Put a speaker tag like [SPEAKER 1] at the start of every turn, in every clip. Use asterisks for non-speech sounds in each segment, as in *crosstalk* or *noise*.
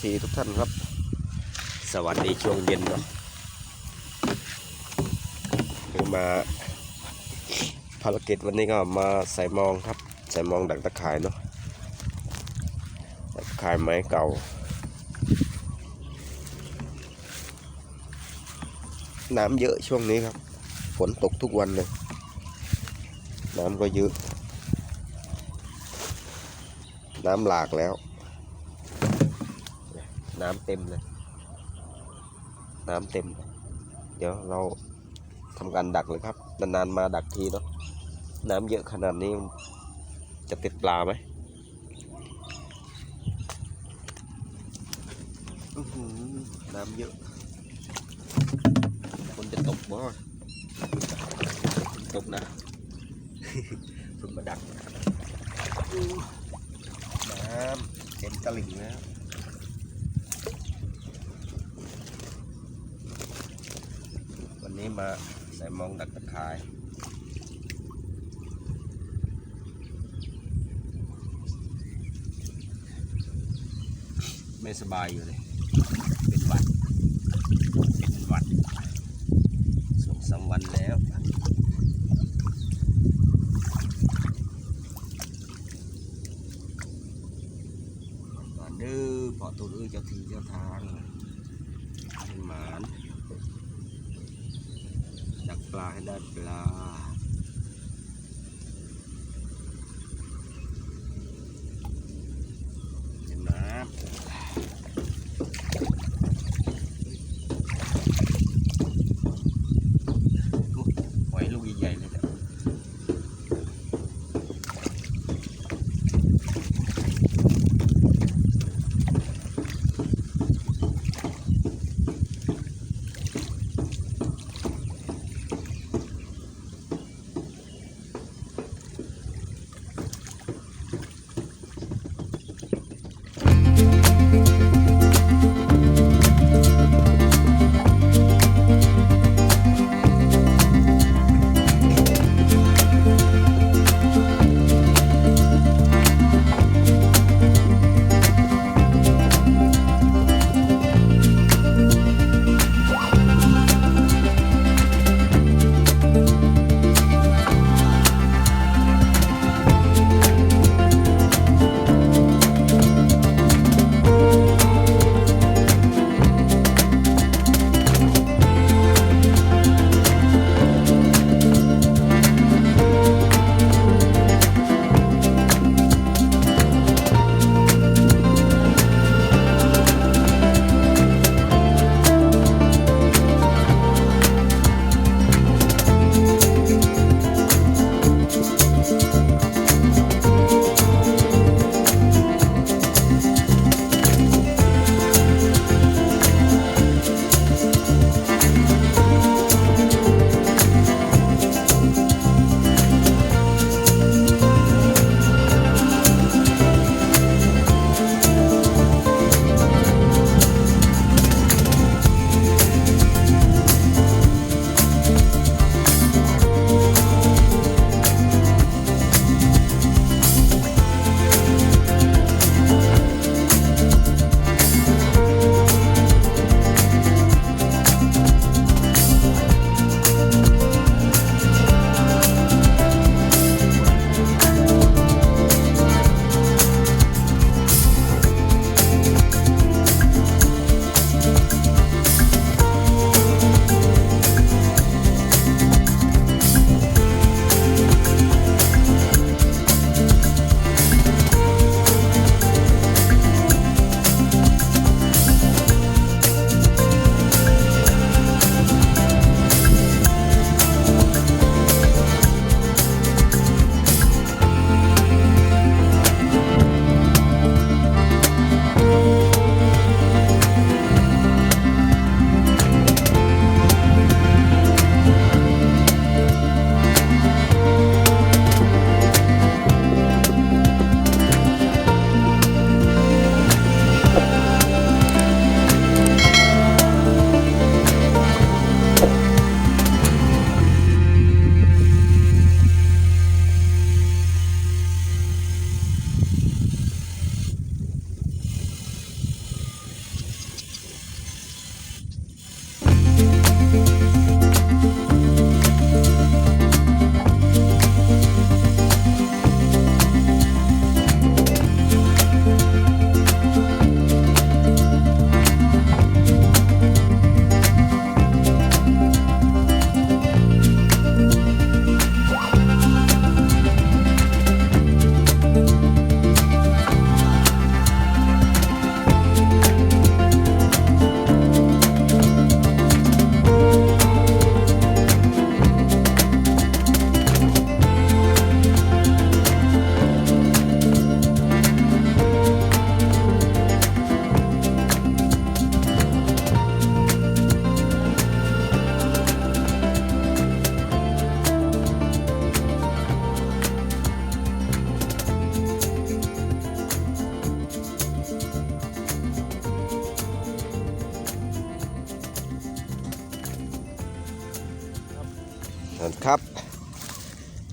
[SPEAKER 1] FC ทุกท่านครับ สวัสดีช่วงเย็นเนาะคือมาภารกิจวันนี้ก็มาใส่มองครับ ใส่มองดักตะข่ายเนาะตะข่ายไม้เก่า น้ำเยอะช่วงนี้ครับ ฝนตกทุกวันเลย น้ำก็เยอะ น้ำหลากแล้ว น้ำเต็มเลย น้ำเต็ม เดี๋ยวเราทำการดักเลยครับ นานๆมาดักทีเนาะ น้ำเยอะขนาดนี้จะติดปลาไหมน้ำเยอะ คนจะตกบ่ตกนะฝึกมาดัก น้ำเต็มตลิ่งแล้ว นี้มาใส่มองดักตะข่ายไม่สบายอยู่เลย เป็นวัดเป็นวัดสองสามวันแล้วมาเด้อพอตัวเอ้ยเจ้าที่เจ้าทางเป็นหมาน ดักปลาให้ได้ปลาเห็นน้ำ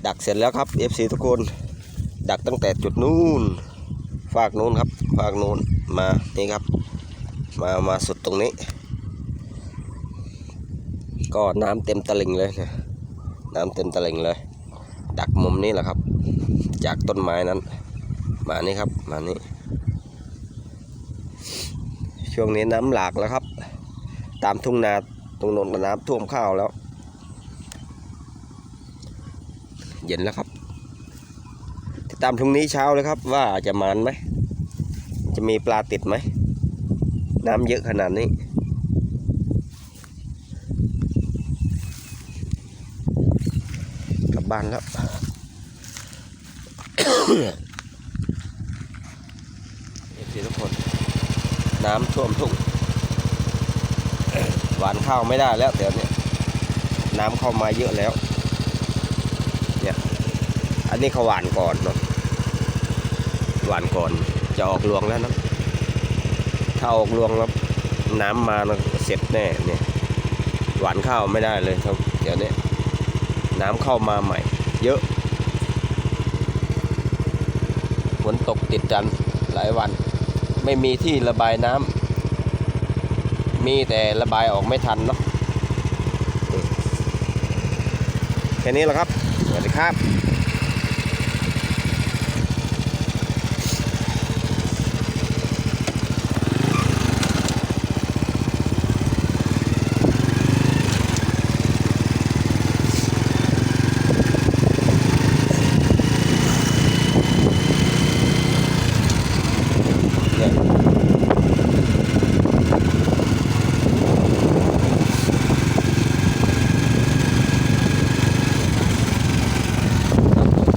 [SPEAKER 1] ดักเสร็จแล้วครับ FC ทุกคน ดักตั้งแต่จุดนู้นฝากนู้นครับฝากนู้นมานี่ครับ มามาสุดตรงนี้ ก็น้ำเต็มตลิ่งเลยนะน้ำเต็มตลิ่งเลย ดักมุมนี้แหละครับ จากต้นไม้นั้น มานี่ครับมานี่ช่วงนี้น้ำหลากแล้วครับ ตามทุ่งนาตรงโนนก็น้ำท่วมข้าวแล้ว เย็นแล้วครับติดตามพรุ่งนี้เช้าเลยครับ ว่าจะมานไหม จะมีปลาติดไหม น้ำเยอะขนาดนี้ กลับบ้านแล้วเอฟซีทุกคน น้ำท่วมทุ่งหวานข้าวไม่ได้แล้วเดี๋ยวนี้น้ำเข้ามาเยอะแล้ว อันนี้เขาหวานก่อนเนาะหวานก่อนจะออกรวงแล้วนะถ้าออกรวงแล้วน้ำมานะเสร็จแน่เนี่ยหวานข้าวไม่ได้เลยครับ เดี๋ยวนี้น้ำเข้ามาใหม่ เยอะฝนตกติดกันหลายวัน ไม่มีที่ระบายน้ำมีแต่ระบายออกไม่ทันเนาะแค่นี้แหละครับ สวัสดีครับ เนี่ย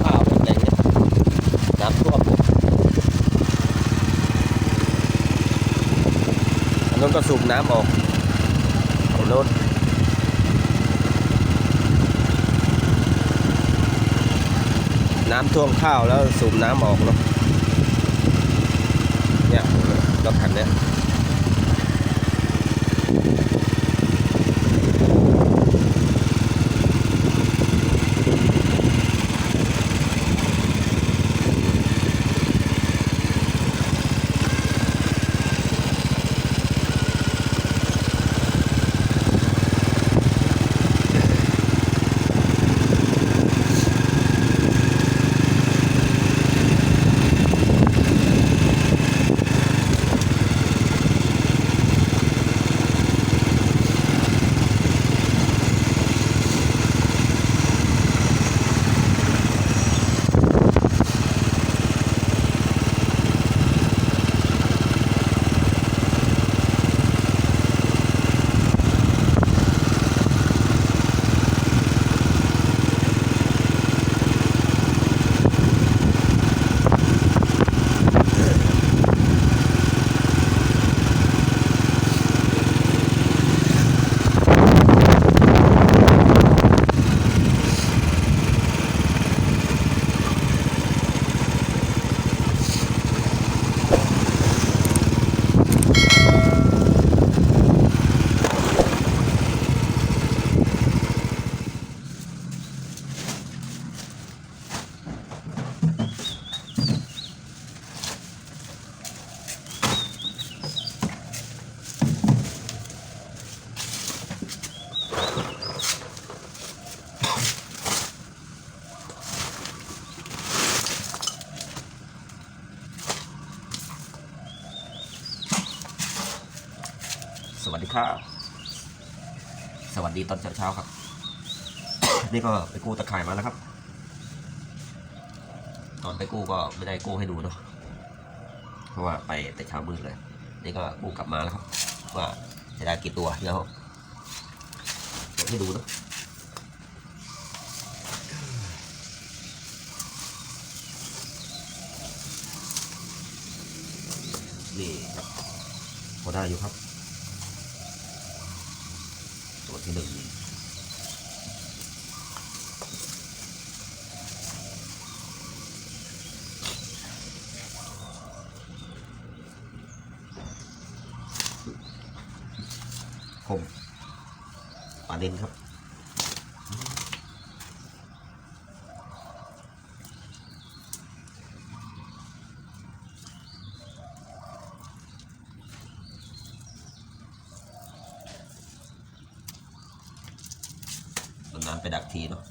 [SPEAKER 1] ข้าวเป็นไงเนี่ยน้ำท่วมอันนู้น ก็สูบน้ำออกอันนู้นน้ำท่วมข้าวแล้วสูบน้ำออกเนาะเนี่ยรถคันเนี้ย สวัสดีครับสวัสดีตอนเช้าๆครับ นี่ก็ไปกู้ตะข่ายมาแล้วครับ ตอนไปกู้ก็ไม่ได้กู้ให้ดูเนาะเพราะว่าไปแต่เช้ามืดเลย นี่ก็กู้กลับมาแล้วครับ ว่าจะได้กี่ตัวเดี๋ยวเดี๋ยวให้ดูเนาะนี่ครับพอได้อยู่ครับ เด็นครับนานไปดักทีเนาะ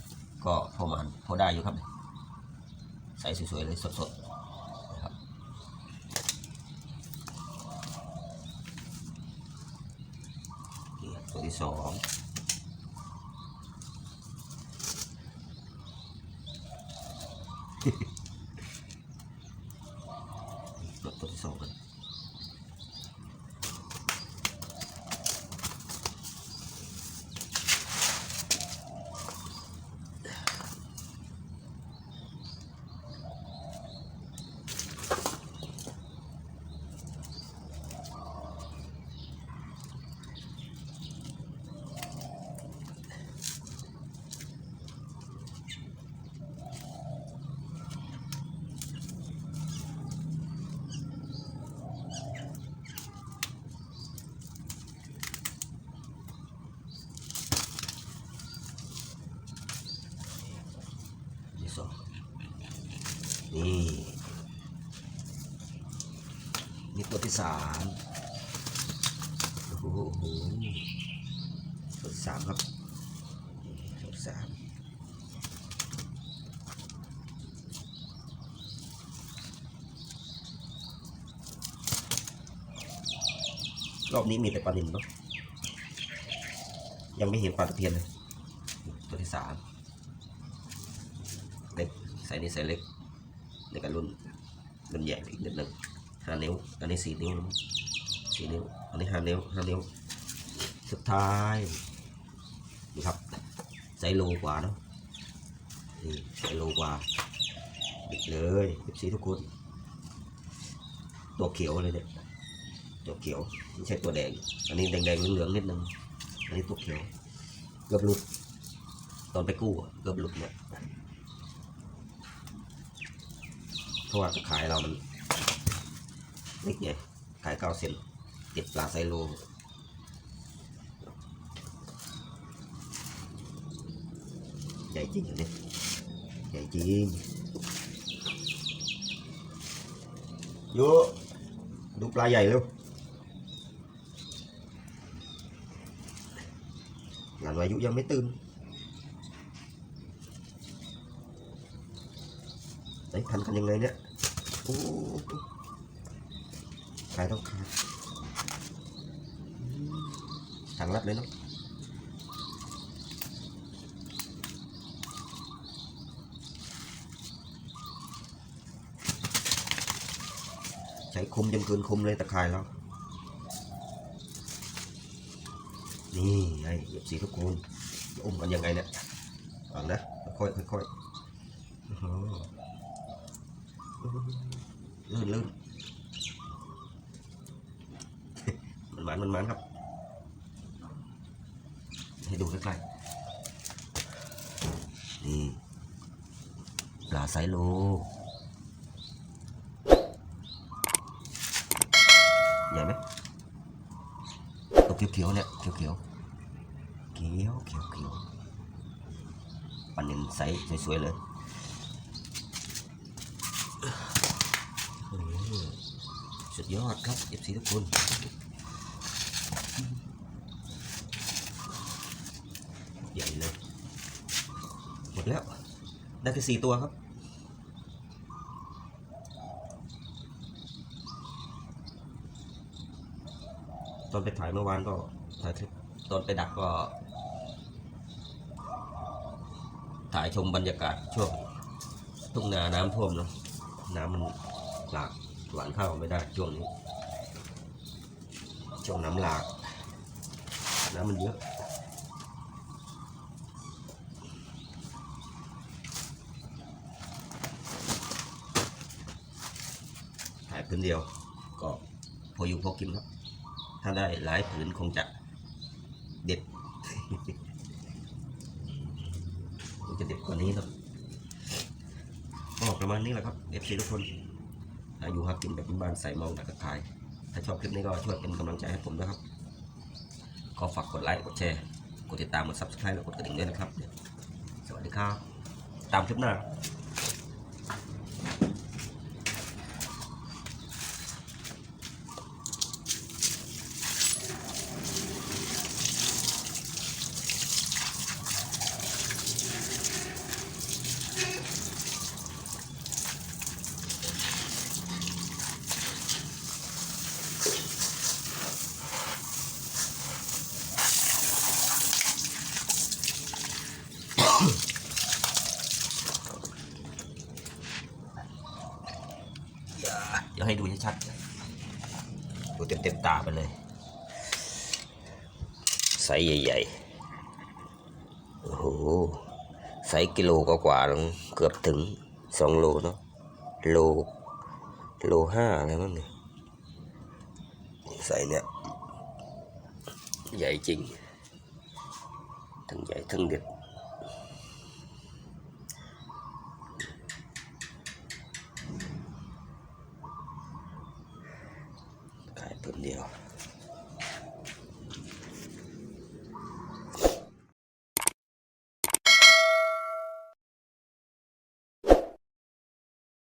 [SPEAKER 1] ก็พอมาพอได้อยู่ครับ ใส่สวยๆเลยสดๆนะครับตัวที่สอง Yeah. *laughs* นี่ตัวที่สามโอ้โหตัวสามครับตัวสามรอบนี้มีแต่ปลานิลเนาะยังไม่เห็นปลาตะเพียนเลย ตัวที่สามเล็กใส่นี่ใส่เล็กในกับรุ่นรุ่นใหญ่อีกนิดหนึ่งานิ้ว อันนี้สี่นิ้วสี่นิ้ว อันนี้ห้านิ้วห้านิ้ว สุดท้ายนี่ครับใส่โลกว่าเนาะนี่ใส่โลกว่าบิดเลยบิดสีทุกคน ตัวเขียวเลยเนี่ยตัวเขียวไม่ใช่ตัวแดง อันนี้แดงๆเหลืองๆนิดนึงอันนี้ตัวเขียวเกือบหลุด ตอนไปกู้เกือบหลุดเนี่ยเพราะว่าขายเรามัน เล็กไงขายเก้าเซนติดปลาไซโลใหญ่จริงอันนี้ใหญ่จริงโยดูปลาใหญ่เร็วหลานวายุยังไม่ตื่นไหนพันกันยังไงเนี่ยโอ้ายต้องขาดอืมทางลัดเลยเนาะใช้คุมจนเกินคุมเลยตะข่ายแล้ว นี่ไอ้เหยียบสีทุกคนอุ้มกันยังไงเนี่ยฟังนะ ค่อยค่อยๆโอ้โหลื่นลื่น มันมันครับ ให้ดูใกล้ๆนี่ปลาไซโลใหญ่ไหมตัวเขียวๆเนี่ยเขียวๆเขียวเขียวเขียวปันนินใสสวยๆเลยสุดยอดครับเอฟซีทุกคน ใหญ่เลย หมดแล้ว ได้แค่สี่ตัวครับ ตอนไปถ่ายเมื่อวานก็ถ่ายคลิปตอนไปดักก็ ถ่ายชมบรรยากาศช่วงทุ่งนาน้ำท่วมเนาะน้ำมันหลากหวานข้าวไม่ได้ช่วงนี้ช่วงน้ำหลาก น้ำมันเยอะถ่ายพื้นเดียว ก็พออยู่พอกินครับ ถ้าได้หลายผืนคงจะเด็ดคงจะเด็ดกว่านี้ครับก็ประมาณนี้แหละครับเอฟซีทุกคนอายุฮักกินแบบบ้านใส่มองดักกระทาย ถ้าชอบคลิปนี้ก็ช่วยเป็นกำลังใจให้ผมด้วยครับ ก็ฝากกดไลค์ กดแชร์ กดติดตามกดซับสไครต์และกดกระดิ่งด้วยนะครับ สวัสดีครับ ตามคลิปหน้า ดี๋ยวให้ดูชัดๆดูเต็มๆตาไปเลย ไซส์ใหญ่ๆ โอ้โหไซส์กิโลกว่าๆลงเกือบถึงสองโลเนาะ โล โลห้าอะไรมั้งเนี่ยไซส์เนี่ย ใหญ่จริง ทั้งใหญ่ทั้งเด็ดขายเพิ่มเดียว